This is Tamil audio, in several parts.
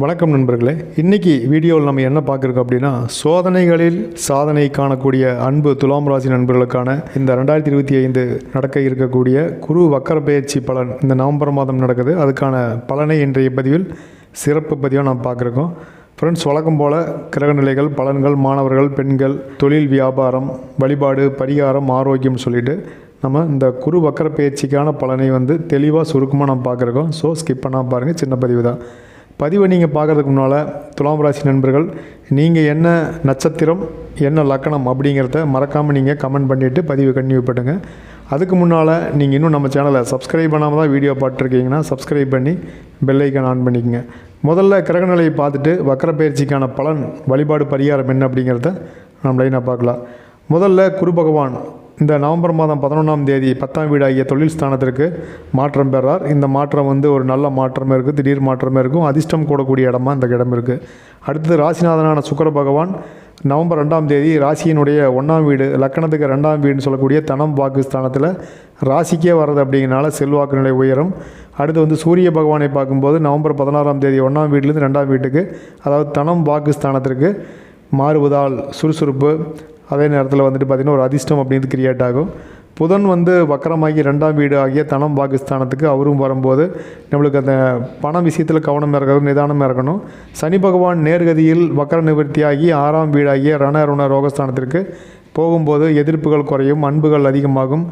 வணக்கம் நண்பர்களே. இன்றைக்கி வீடியோவில் நம்ம என்ன பார்க்குறோம் அப்படின்னா சோதனைகளில் சாதனை காணக்கூடிய அன்பு துலாம் ராசி நண்பர்களுக்கான இந்த ரெண்டாயிரத்தி இருபத்தி ஐந்து நடக்க இருக்கக்கூடிய குரு வக்கர பயிற்சி பலன் இந்த நவம்பர் மாதம் நடக்குது. அதுக்கான பலனை இன்றைய பதிவில் சிறப்பு பதிவாக நாம் பார்க்குறோம். ஃப்ரெண்ட்ஸ் வழக்கம் போல் கிரகநிலைகள் பலன்கள் மாணவர்கள் பெண்கள் தொழில் வியாபாரம் வழிபாடு பரிகாரம் ஆரோக்கியம் சொல்லிட்டு நம்ம இந்த குரு வக்கர பயிற்சிக்கான பலனை வந்து தெளிவாக சுருக்கமாக நம்ம பார்க்குறோம். ஸோ ஸ்கிப் பண்ணால் பாருங்கள் சின்ன பதிவு தான். பதிவை நீங்கள் பார்க்குறதுக்கு முன்னால் துலாம் ராசி நண்பர்கள் நீங்கள் என்ன நட்சத்திரம் என்ன லக்கணம் அப்படிங்கிறத மறக்காமல் நீங்கள் கமெண்ட் பண்ணிவிட்டு பதிவு கண்டினியூ பண்ணுங்கள் அதுக்கு முன்னால் நீங்கள் இன்னும் நம்ம சேனலை சப்ஸ்கிரைப் பண்ணாமல் தான் வீடியோ பார்த்துருக்கீங்கன்னா சப்ஸ்கிரைப் பண்ணி பெல்லைக்கன் ஆன் பண்ணிக்கோங்க. முதல்ல கிரகநிலையை பார்த்துட்டு வக்கரப்பயிற்சிக்கான பலன் வழிபாடு பரிகாரம் என்ன அப்படிங்கிறத நம்ம லைனாக பார்க்கலாம். முதல்ல குரு பகவான் இந்த நவம்பர் மாதம் பதினொன்றாம் தேதி பத்தாம் வீடாகிய தொழில் ஸ்தானத்திற்கு மாற்றம் பெறார். இந்த மாற்றம் வந்து ஒரு நல்ல மாற்றமே இருக்குது திடீர் மாற்றமே இருக்கும் அதிர்ஷ்டம் கூடக்கூடிய இடமா இந்த இடம் இருக்குது அடுத்தது ராசிநாதனான சுக்கர பகவான் நவம்பர் ரெண்டாம் தேதி ராசியினுடைய ஒன்றாம் வீடு லக்கணத்துக்கு ரெண்டாம் வீடுன்னு சொல்லக்கூடிய தனம் வாக்கு ஸ்தானத்தில் ராசிக்கே வர்றது அப்படிங்கிறனால செல்வாக்கு நிலை உயரும். அடுத்து வந்து சூரிய பகவானை பார்க்கும்போது நவம்பர் பதினாறாம் தேதி ஒன்றாம் வீட்டிலேருந்து ரெண்டாம் வீட்டுக்கு அதாவது தனம் வாக்கு ஸ்தானத்திற்கு மாறுவதால் சுறுசுறுப்பு அதே நேரத்தில் வந்துட்டு பார்த்திங்கன்னா ஒரு அதிர்ஷ்டம் அப்படின்றது கிரியேட் ஆகும். புதன் வந்து வக்கரமாகி ரெண்டாம் வீடு ஆகிய தனம் பாகிஸ்தானத்துக்கு அவரும் வரும்போது நம்மளுக்கு அந்த பண விஷயத்தில் கவனம் இருக்கிறது நிதானமாக இருக்கணும் சனி பகவான் நேர்கதியில் வக்கர நிவர்த்தியாகி ஆறாம் வீடாகிய ரண ரோகஸ்தானத்திற்கு போகும்போது எதிர்ப்புகள் குறையும் அன்புகள் அதிகமாகும்.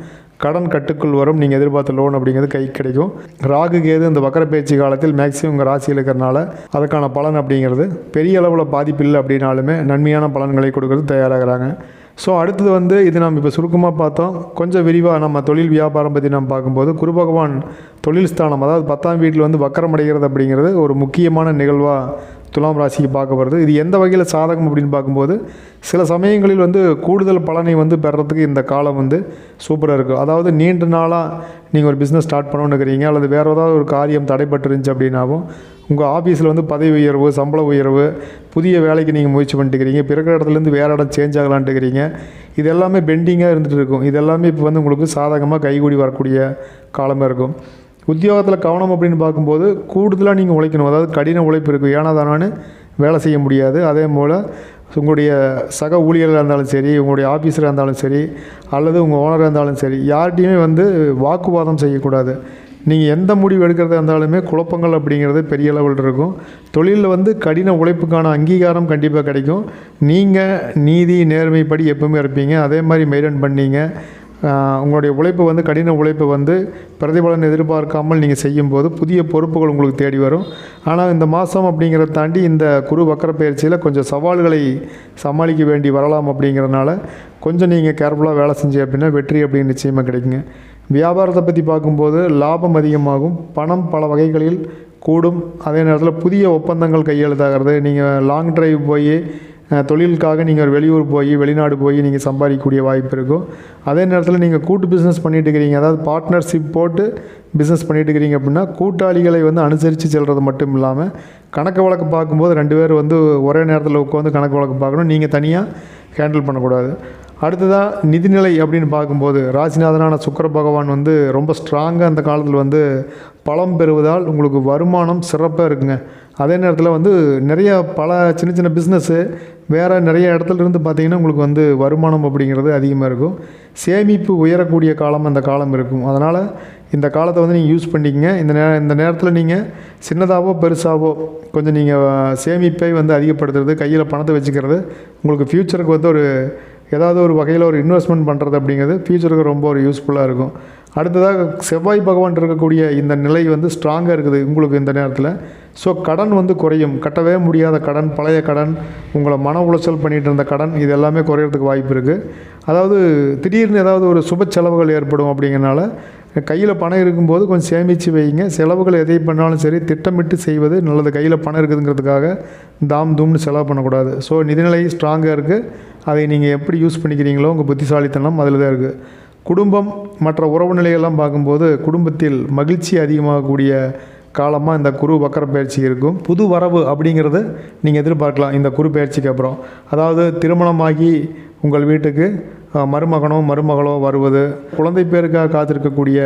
கடன் கட்டுக்குள் வரும். நீங்கள் எதிர்பார்த்த லோன் அப்படிங்கிறது கை கிடைக்கும். ராகு கேது இந்த வக்கர பேச்சு காலத்தில் மேக்ஸிமம் உங்கள் ராசியில் இருக்கிறனால அதற்கான பலன் அப்படிங்கிறது பெரிய அளவில் பாதிப்பு இல்லை அப்படின்னாலுமே நன்மையான பலன்களை கொடுக்கறது தயாராகிறாங்க. ஸோ அடுத்தது வந்து இது நம்ம இப்போ சுருக்கமாக பார்த்தோம். கொஞ்சம் விரிவாக நம்ம தொழில் வியாபாரம் பற்றி நம்ம பார்க்கும்போது குரு பகவான் தொழில் ஸ்தானம் அதாவது பத்தாம் வீட்டில் வந்து வக்கரம் அடைகிறது அப்படிங்கிறது ஒரு முக்கியமான நிகழ்வாக துலாம் ராசிக்கு பார்க்க வருது இது எந்த வகையில் சாதகம் அப்படின்னு பார்க்கும்போது சில சமயங்களில் வந்து கூடுதல் பலனை வந்து பெறத்துக்கு இந்த காலம் வந்து சூப்பராக இருக்கும் அதாவது நீண்ட நாளாக நீங்கள் ஒரு பிஸ்னஸ் ஸ்டார்ட் பண்ணணுன்னு இருக்கிறீங்க அல்லது வேறு ஏதாவது ஒரு காரியம் தடைப்பட்டு இருந்துச்சு அப்படின்னாவும் உங்கள் ஆஃபீஸில் வந்து பதவி உயர்வு சம்பள உயர்வு புதிய வேலைக்கு நீங்கள் முயற்சி பண்ணிட்டுக்கிறீங்க பிறகு இடத்துலேருந்து வேறு இடம் சேஞ்ச் ஆகலான்ட்டுக்கிறீங்க இது எல்லாமே பெண்டிங்காக இருந்துகிட்டு இருக்கும். இது எல்லாமே இப்போ வந்து உங்களுக்கு சாதகமாக கைகூடி வரக்கூடிய காலமாக இருக்கும். உத்தியோகத்தில் கவனம் அப்படின்னு பார்க்கும்போது கூடுதலாக நீங்கள் உழைக்கணும். அதாவது கடின உழைப்பு இருக்கும் ஏன்னா தானு வேலை செய்ய முடியாது. அதே போல் உங்களுடைய சக ஊழியர்களாக இருந்தாலும் சரி உங்களுடைய ஆஃபீஸராக இருந்தாலும் சரி அல்லது உங்கள் ஓனராக இருந்தாலும் சரி யார்கிட்டையுமே வந்து வாக்குவாதம் செய்யக்கூடாது. நீங்கள் எந்த முடிவு எடுக்கிறதா இருந்தாலுமே குழப்பங்கள் அப்படிங்கிறது பெரிய லெவலில் இருக்கும். தொழிலில் வந்து கடின உழைப்புக்கான அங்கீகாரம் கண்டிப்பாக கிடைக்கும். நீங்கள் நீதி நேர்மைப்படி எப்பவுமே இருப்பீங்க. அதே மாதிரி மெயின்டைன் பண்ணீங்க. உங்களுடைய உழைப்பு வந்து கடின உழைப்பு வந்து பிரதிபலன் எதிர்பார்க்காமல் நீங்கள் செய்யும்போது புதிய பொறுப்புகள் உங்களுக்கு தேடி வரும். ஆனால் இந்த மாதம் அப்படிங்கிறத தாண்டி இந்த குரு வக்கர பயிற்சியில் கொஞ்சம் சவால்களை சமாளிக்க வேண்டி வரலாம் அப்படிங்கிறதுனால கொஞ்சம் நீங்கள் கேர்ஃபுல்லாக வேலை செஞ்சு அப்படின்னா வெற்றி அப்படின்னு நிச்சயமாக கிடைக்குங்க. வியாபாரத்தை பற்றி பார்க்கும்போது லாபம் அதிகமாகும். பணம் பல வகைகளில் கூடும். அதே நேரத்தில் புதிய ஒப்பந்தங்கள் கையெழுத்தாகிறது. நீங்கள் லாங் டிரைவ் போய் தொழிலுக்காக நீங்கள் ஒரு வெளியூர் போய் வெளிநாடு போய் நீங்கள் சம்பாதிக்கக்கூடிய வாய்ப்பு இருக்கும் அதே நேரத்தில் நீங்கள் கூட்டு பிஸ்னஸ் பண்ணிட்டு இருக்கிறீங்க. அதாவது பார்ட்னர்ஷிப் போட்டு பிஸ்னஸ் பண்ணிட்டு இருக்கிறீங்க அப்படின்னா கூட்டாளிகளை வந்து அனுசரித்து செல்வது மட்டும் இல்லாமல் கணக்கு வழக்கு பார்க்கும்போது ரெண்டு பேர் வந்து ஒரே நேரத்தில் உட்காந்து கணக்கு வழக்கு பார்க்கணும். நீங்கள் தனியாக ஹேண்டில் பண்ணக்கூடாது. அடுத்ததாக நிதிநிலை அப்படின்னு பார்க்கும்போது ராசிநாதனான சுக்கர பகவான் வந்து ரொம்ப ஸ்ட்ராங்காக அந்த காலத்தில் வந்து பலம் பெறுவதால் உங்களுக்கு வருமானம் சிறப்பாக இருக்குங்க. அதே நேரத்தில் வந்து நிறைய பல சின்ன சின்ன பிஸ்னஸ்ஸு வேறு நிறைய இடத்துல இருந்து பார்த்திங்கன்னா உங்களுக்கு வந்து வருமானம் அப்படிங்கிறது அதிகமாக இருக்கும். சேமிப்பு உயரக்கூடிய காலம் அந்த காலம் இருக்கும். அதனால் இந்த காலத்தை வந்து நீங்கள் யூஸ் பண்ணிக்கங்க. இந்த நே இந்த நேரத்தில் நீங்கள் சின்னதாகவோ பெருசாகவோ கொஞ்சம் நீங்கள் சேமிப்பை வந்து அதிகப்படுத்துறது கையில் பணத்தை வச்சுக்கிறது உங்களுக்கு ஃப்யூச்சருக்கு வந்து ஒரு ஏதாவது ஒரு வகையில் ஒரு இன்வெஸ்ட்மெண்ட் பண்ணுறது அப்படிங்கிறது ஃப்யூச்சருக்கு ரொம்ப ஒரு யூஸ்ஃபுல்லாக இருக்கும். அடுத்ததாக செவ்வாய் பகவான் இருக்கக்கூடிய இந்த நிலை வந்து ஸ்ட்ராங்காக இருக்குது உங்களுக்கு இந்த நேரத்தில். ஸோ கடன் வந்து குறையும். கட்டவே முடியாத கடன் பழைய கடன் உங்களை மன உளைச்சல் பண்ணிகிட்டு இருந்த கடன் இது எல்லாமே குறையிறதுக்கு வாய்ப்பு இருக்குது அதாவது திடீர்னு ஏதாவது ஒரு சுப செலவுகள் ஏற்படும் அப்படிங்கிறனால கையில் பணம் இருக்கும்போது கொஞ்சம் சேமித்து வைங்க. செலவுகள் எதை பண்ணாலும் சரி திட்டமிட்டு செய்வது நல்லது. கையில் பணம் இருக்குதுங்கிறதுக்காக தாம் தூம்னு செலவு பண்ணக்கூடாது. ஸோ நிதிநிலை ஸ்ட்ராங்காக இருக்குது அதை நீங்கள் எப்படி யூஸ் பண்ணிக்கிறீங்களோ உங்கள் புத்திசாலித்தனம் அதில் தான் இருக்குது குடும்பம் மற்ற உறவு நிலையெல்லாம் பார்க்கும்போது குடும்பத்தில் மகிழ்ச்சி அதிகமாகக்கூடிய காலமாக இந்த குரு வக்கர பயிற்சி இருக்கும். புது வரவு அப்படிங்கிறது நீங்கள் எதிர்பார்க்கலாம். இந்த குரு பயிற்சிக்கு அப்புறம். அதாவது திருமணமாகி உங்கள் வீட்டுக்கு மருமகனோ மருமகளோ வருவது குழந்தை பேருக்காக காத்திருக்கக்கூடிய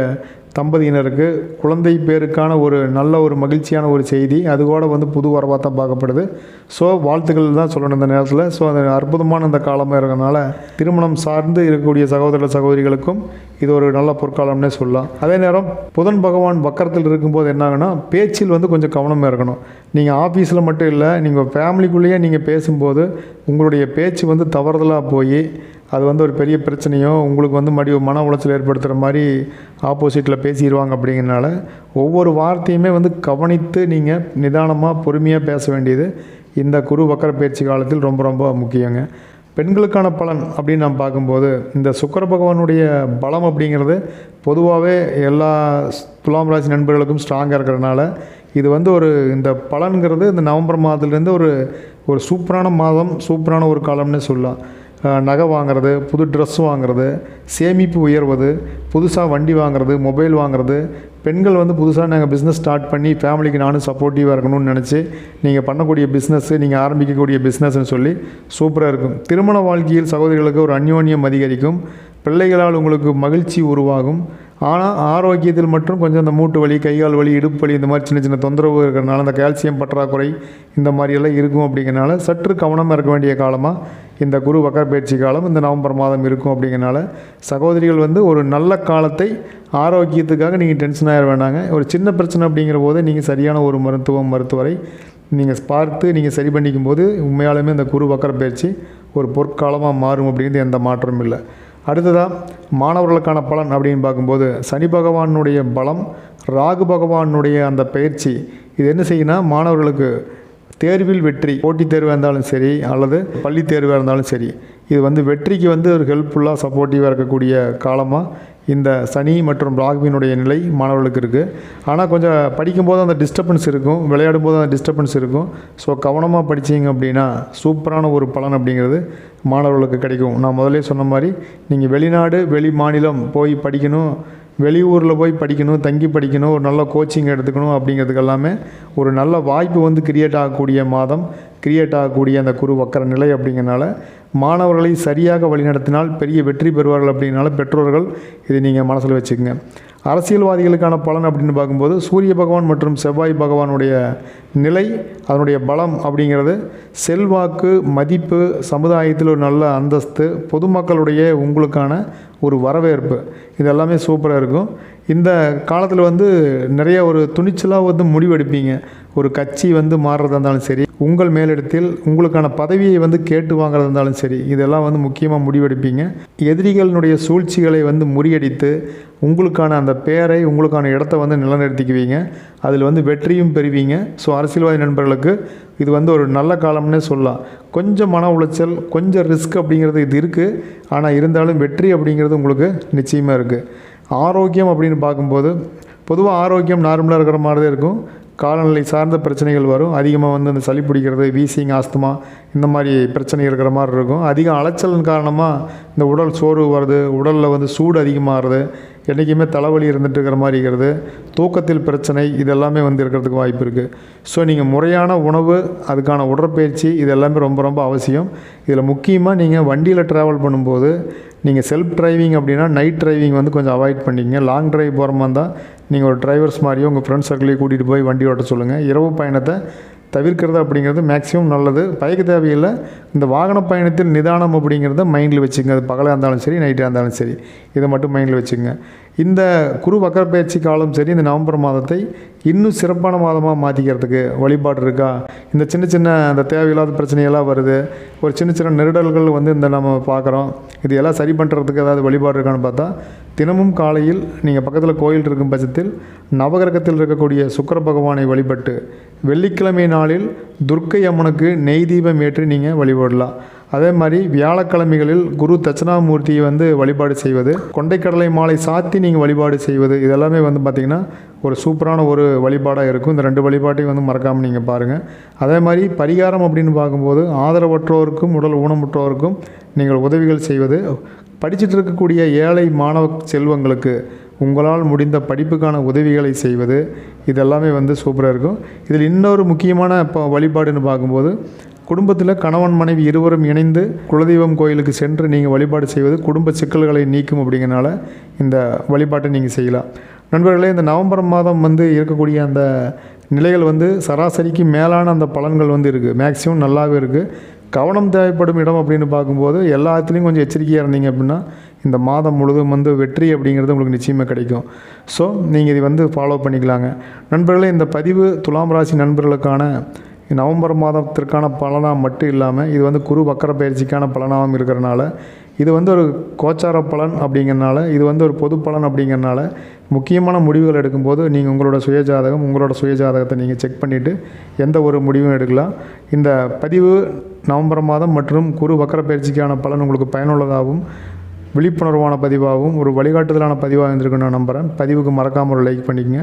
தம்பதியினருக்கு குழந்தை பேருக்கான ஒரு நல்ல ஒரு மகிழ்ச்சியான ஒரு செய்தி. அது கூட வந்து புது வரவாக தான் பார்க்கப்படுது. ஸோ வாழ்த்துக்கள் தான் சொல்லணும் இந்த நேரத்தில். ஸோ அது அற்புதமான அந்த காலமாக இருக்கிறனால திருமணம் சார்ந்து இருக்கக்கூடிய சகோதர சகோதரிகளுக்கும் இது ஒரு நல்ல பொற்காலம்னே சொல்லலாம். அதே நேரம் புதன் பகவான் வக்கரத்தில் இருக்கும்போது என்ன பேச்சில் வந்து கொஞ்சம் கவனமாக இருக்கணும். நீங்கள் ஆஃபீஸில் மட்டும் இல்லை நீங்கள் ஃபேமிலிக்குள்ளேயே நீங்கள் பேசும்போது உங்களுடைய பேச்சு வந்து தவறுதலாக போய் அது வந்து ஒரு பெரிய பிரச்சனையோ உங்களுக்கு வந்து மறுபடியும் மன உளைச்சல் ஏற்படுத்துகிற மாதிரி ஆப்போசிட்டில் பேசிடுவாங்க அப்படிங்கிறனால ஒவ்வொரு வார்த்தையுமே வந்து கவனித்து நீங்கள் நிதானமாக பொறுமையாக பேச வேண்டியது இந்த குரு வக்கர பயிற்சி காலத்தில் ரொம்ப ரொம்ப முக்கியங்க. பெண்களுக்கான பலன் அப்படின்னு நம்ம பார்க்கும்போது இந்த சுக்கர பகவானுடைய பலம் அப்படிங்கிறது பொதுவாகவே எல்லா துலாம் ராசி நண்பர்களுக்கும் ஸ்ட்ராங்காக இருக்கிறனால இது வந்து ஒரு இந்த பலன்கிறது இந்த நவம்பர் மாதத்துலேருந்து ஒரு ஒரு சூப்பரான மாதம் சூப்பரான ஒரு காலம்னு சொல்லலாம். நகை வாங்குறது புது ட்ரெஸ் வாங்குறது சேமிப்பு உயர்வது புதுசாக வண்டி வாங்குறது மொபைல் வாங்குறது. பெண்கள் வந்து புதுசாக நாங்கள் பிஸ்னஸ் ஸ்டார்ட் பண்ணி ஃபேமிலிக்கு நானும் சப்போர்ட்டிவாக இருக்கணும்னு நினச்சி நீங்கள் பண்ணக்கூடிய பிஸ்னஸ்ஸு நீங்கள் ஆரம்பிக்கக்கூடிய பிஸ்னஸ்ன்னு சொல்லி சூப்பராக இருக்கும். திருமண வாழ்க்கையில் சகோதரிகளுக்கு ஒரு அந்யோன்யம் அதிகரிக்கும். பிள்ளைகளால் உங்களுக்கு மகிழ்ச்சி உருவாகும். ஆனால் ஆரோக்கியத்தில் மட்டும் கொஞ்சம் இந்த மூட்டு வலி கைகால் வலி இடுப்பு வலி இந்த மாதிரி சின்ன சின்ன தொந்தரவு இருக்கிறனால இந்த கால்சியம் பற்றாக்குறை இந்த மாதிரியெல்லாம் இருக்கும் அப்படிங்கிறனால சற்று கவனமாக இருக்க வேண்டிய காலமாக இந்த குரு வக்கர பயிற்சி காலம் இந்த நவம்பர் மாதம் இருக்கும் அப்படிங்கிறனால சகோதரிகள் வந்து ஒரு நல்ல காலத்தை ஆரோக்கியத்துக்காக நீங்கள் டென்ஷன் ஆகிட வேண்டாங்க. ஒரு சின்ன பிரச்சனை அப்படிங்கிற போது நீங்கள் சரியான ஒரு மருத்துவம் மருத்துவரை நீங்கள் பார்த்து நீங்கள் சரி பண்ணிக்கும் போது உண்மையாலுமே இந்த குரு வக்கர பயிற்சி ஒரு பொற்காலமாக மாறும் அப்படிங்கிறது எந்த மாற்றமும் இல்லை. அடுத்ததாக மாணவர்களுக்கான பலன் அப்படின்னு பார்க்கும்போது சனி பகவானுடைய பலம் ராகு பகவானுடைய அந்த பயிற்சி இது என்ன செய்யுன்னா மாணவர்களுக்கு தேர்வில் வெற்றி போட்டித் தேர்வாக இருந்தாலும் சரி அல்லது பள்ளி தேர்வாக இருந்தாலும் சரி இது வந்து வெற்றிக்கு வந்து ஒரு ஹெல்ப்ஃபுல்லாக சப்போர்ட்டிவாக இருக்கக்கூடிய காலமாக இந்த சனி மற்றும் ராகுவினுடைய நிலை மாணவர்களுக்கு இருக்குது ஆனால் கொஞ்சம் படிக்கும்போது அந்த டிஸ்டர்பன்ஸ் இருக்கும் விளையாடும் போது அந்த டிஸ்டர்பன்ஸ் இருக்கும். ஸோ கவனமாக படிச்சீங்க அப்படின்னா சூப்பரான ஒரு பலன் அப்படிங்கிறது மாணவர்களுக்கு கிடைக்கும். நான் முதலே சொன்ன மாதிரி நீங்கள் வெளிநாடு வெளி மாநிலம் போய் படிக்கணும் வெளியூரில் போய் படிக்கணும் தங்கி படிக்கணும் ஒரு நல்ல கோச்சிங் எடுத்துக்கணும் அப்படிங்கிறதுக்கு எல்லாமே ஒரு நல்ல வாய்ப்பு வந்து கிரியேட் ஆகக்கூடிய மாதம் கிரியேட் ஆகக்கூடிய அந்த குரு வக்கர நிலை அப்படிங்கிறனால மாணவர்களை சரியாக வழிநடத்தினால் பெரிய வெற்றி பெறுவார்கள் அப்படின்னால பெற்றோர்கள் இதை நீங்கள் மனசில் வச்சுக்கோங்க. அரசியல்வாதிகளுக்கான பலன் அப்படின்னு பார்க்கும்போது சூரிய பகவான் மற்றும் செவ்வாய் பகவானுடைய நிலை அதனுடைய பலம் அப்படிங்கிறது செல்வாக்கு மதிப்பு சமுதாயத்தில் ஒரு நல்ல அந்தஸ்து பொதுமக்களுடைய உங்களுக்கான ஒரு வரவேற்பு. இது எல்லாமே சூப்பராக இருக்கும். இந்த காலத்தில் வந்து நிறைய ஒரு துணிச்சலாக வந்து முடிவெடுப்பீங்க. ஒரு கட்சி வந்து மாறுறதா இருந்தாலும் சரி உங்கள் மேலிடத்தில் உங்களுக்கான பதவியை வந்து கேட்டு வாங்குறதா இருந்தாலும் சரி இதெல்லாம் வந்து முக்கியமாக முடிவெடுப்பீங்க. எதிரிகளினுடைய சூழ்ச்சிகளை வந்து முறியடித்து உங்களுக்கான அந்த பேரை உங்களுக்கான இடத்த வந்து நிலைநிறுத்திக்குவீங்க. அதில் வந்து வெற்றியும் பெறுவீங்க. ஸோ அரசியல்வாதி நண்பர்களுக்கு இது வந்து ஒரு நல்ல காலம்னே சொல்லலாம். கொஞ்சம் மன உளைச்சல் கொஞ்சம் ரிஸ்க் அப்படிங்கிறது இது இருக்குது ஆனால் இருந்தாலும் வெற்றி அப்படிங்கிறது உங்களுக்கு நிச்சயமாக இருக்குது ஆரோக்கியம் அப்படின்னு பார்க்கும்போது பொதுவாக ஆரோக்கியம் நார்மலாக இருக்கிற மாதிரி தான் இருக்கும். காலநிலை சார்ந்த பிரச்சனைகள் வரும். அதிகமாக வந்து அந்த சளி பிடிக்கிறது வீசிங் ஆஸ்துமா இந்த மாதிரி பிரச்சனை இருக்கிற மாதிரி இருக்கும். அதிக அலைச்சலின் காரணமாக இந்த உடல் சோர்வு வருது உடலில் வந்து சூடு அதிகமாகிறது என்றைக்குமே தலைவலி இருந்துகிட்டு இருக்கிற மாதிரி இருக்கிறது. தூக்கத்தில் பிரச்சனை இது எல்லாமே வந்து இருக்கிறதுக்கு வாய்ப்பு இருக்குது ஸோ நீங்கள் முறையான உணவு அதுக்கான உடற்பயிற்சி இது எல்லாமே ரொம்ப ரொம்ப அவசியம். இதில் முக்கியமாக நீங்கள் வண்டியில் ட்ராவல் பண்ணும்போது நீங்கள் செல்ஃப் டிரைவிங் அப்படின்னா நைட் டிரைவிங் வந்து கொஞ்சம் அவாய்ட் பண்ணிக்கங்க. லாங் டிரைவ் போகிற மாதிரி இருந்தால் நீங்கள் ஒரு டிரைவர்ஸ் மாதிரியோ உங்கள் ஃப்ரெண்ட்ஸ் சர்க்கிளையும் கூட்டிகிட்டு போய் வண்டி ஓட்ட சொல்லுங்கள் இரவு பயணத்தை தவிர்க்கிறது அப்படிங்கிறது மேக்ஸிமம் நல்லது. பயக்க தேவையில்லை. இந்த வாகன பயணத்தில் நிதானம் அப்படிங்கிறத மைண்டில் வச்சுங்க. அது பகலாக இருந்தாலும் சரி நைட்டாக இருந்தாலும் சரி. இதை மட்டும் மைண்டில் வச்சுங்க. இந்த குரு வக்கர பயிற்சி காலம் சரி இந்த நவம்பர் மாதத்தை இன்னும் சிறப்பான மாதமாக மாற்றிக்கிறதுக்கு வழிபாடு இருக்கா? இந்த சின்ன சின்ன அந்த தேவையில்லாத பிரச்சனையெல்லாம் வருது. ஒரு சின்ன சின்ன நெருடல்கள் வந்து இந்த நம்ம பார்க்குறோம். இது எல்லாம் சரி பண்ணுறதுக்கு ஏதாவது வழிபாடு இருக்கான்னு பார்த்தா தினமும் காலையில் நீங்கள் பக்கத்தில் கோயில் இருக்கும் பட்சத்தில் நவகிரகத்தில் இருக்கக்கூடிய சுக்கர பகவானை வழிபட்டு வெள்ளிக்கிழமை நாளில் துர்க்கை அம்மனுக்கு நெய் தீபம் ஏற்றி நீங்கள் வழிபடலாம். அதே மாதிரி வியாழக்கிழமைகளில் குரு தட்சிணாமூர்த்தியை வந்து வழிபாடு செய்வது கொண்டைக்கடலை மாலை சாத்தி நீங்கள் வழிபாடு செய்வது இதெல்லாமே வந்து பார்த்திங்கன்னா ஒரு சூப்பரான ஒரு வழிபாடாக இருக்கும். இந்த ரெண்டு வழிபாட்டையும் வந்து மறக்காமல் நீங்கள் பாருங்கள் அதே மாதிரி பரிகாரம் அப்படின்னு பார்க்கும்போது ஆதரவற்றோருக்கும் உடல் ஊனமுற்றோருக்கும் நீங்கள் உதவிகள் செய்வது. படிச்சுட்டு இருக்கக்கூடிய ஏழை மாணவ செல்வங்களுக்கு உங்களால் முடிந்த படிப்புக்கான உதவிகளை செய்வது. இதெல்லாமே வந்து சூப்பராக இருக்கும். இதில் இன்னொரு முக்கியமான இப்போ வழிபாடுன்னு பார்க்கும்போது குடும்பத்தில் கணவன் மனைவி இருவரும் இணைந்து குலதெய்வம் கோயிலுக்கு சென்று நீங்கள் வழிபாடு செய்வது குடும்ப சிக்கல்களை நீக்கும் அப்படிங்கிறனால இந்த வழிபாட்டை நீங்கள் செய்யலாம். நண்பர்களே இந்த நவம்பர் மாதம் வந்து இருக்கக்கூடிய அந்த நிலைகள் வந்து சராசரிக்கு மேலான அந்த பலன்கள் வந்து இருக்குது மேக்ஸிமம் நல்லாவே இருக்குது கவனம் தேவைப்படும் இடம் அப்படின்னு பார்க்கும்போது எல்லாத்துலேயும் கொஞ்சம் எச்சரிக்கையாக இருந்தீங்க அப்படின்னா இந்த மாதம் முழுதும் வந்து வெற்றி அப்படிங்கிறது உங்களுக்கு நிச்சயமாக கிடைக்கும். ஸோ நீங்கள் இதை வந்து ஃபாலோ பண்ணிக்கலாங்க. நண்பர்களே இந்த பதிவு துலாம் ராசி நண்பர்களுக்கான நவம்பர் மாதத்திற்கான பலனாக மட்டும் இல்லாமல் இது வந்து குரு வக்கர பயிற்சிக்கான பலனாகவும் இருக்கிறனால இது வந்து ஒரு கோச்சார பலன் அப்படிங்கிறனால இது வந்து ஒரு பொது பலன் அப்படிங்கிறனால முக்கியமான முடிவுகள் எடுக்கும்போது நீங்கள் உங்களோட சுயஜாதகம் உங்களோட சுயஜாதகத்தை நீங்கள் செக் பண்ணிவிட்டு எந்த ஒரு முடிவும் எடுக்கலாம். இந்த பதிவு நவம்பர் மாதம் மற்றும் குரு வக்கர பயிற்சிக்கான பலன் உங்களுக்கு பயனுள்ளதாகவும் விழிப்புணர்வான பதிவாகவும் ஒரு வழிகாட்டுதலான பதிவாக இருந்திருக்குன்னு நான் நம்புகிறேன் பதிவுக்கு மறக்காமல் ஒரு லைக் பண்ணிக்கங்க.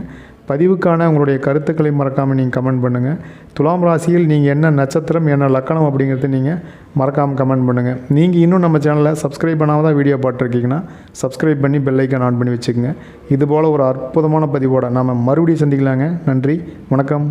பதிவுக்கான உங்களுடைய கருத்துக்களை மறக்காமல் நீங்கள் கமெண்ட் பண்ணுங்கள் துலாம் ராசியில் நீங்கள் என்ன நட்சத்திரம் என்ன லக்கணம் அப்படிங்கிறத நீங்கள் மறக்காமல் கமெண்ட் பண்ணுங்கள் நீங்கள் இன்னும் நம்ம சேனலை சப்ஸ்கிரைப் பண்ணாமல் தான் வீடியோ பார்த்துருக்கீங்கன்னா சப்ஸ்கிரைப் பண்ணி பெல்லைக்கன் ஆன் பண்ணி வச்சுக்கோங்க. இதுபோல் ஒரு அற்புதமான பதிவோட நாம் மறுபடியும் சந்திக்கலாங்க. நன்றி வணக்கம்.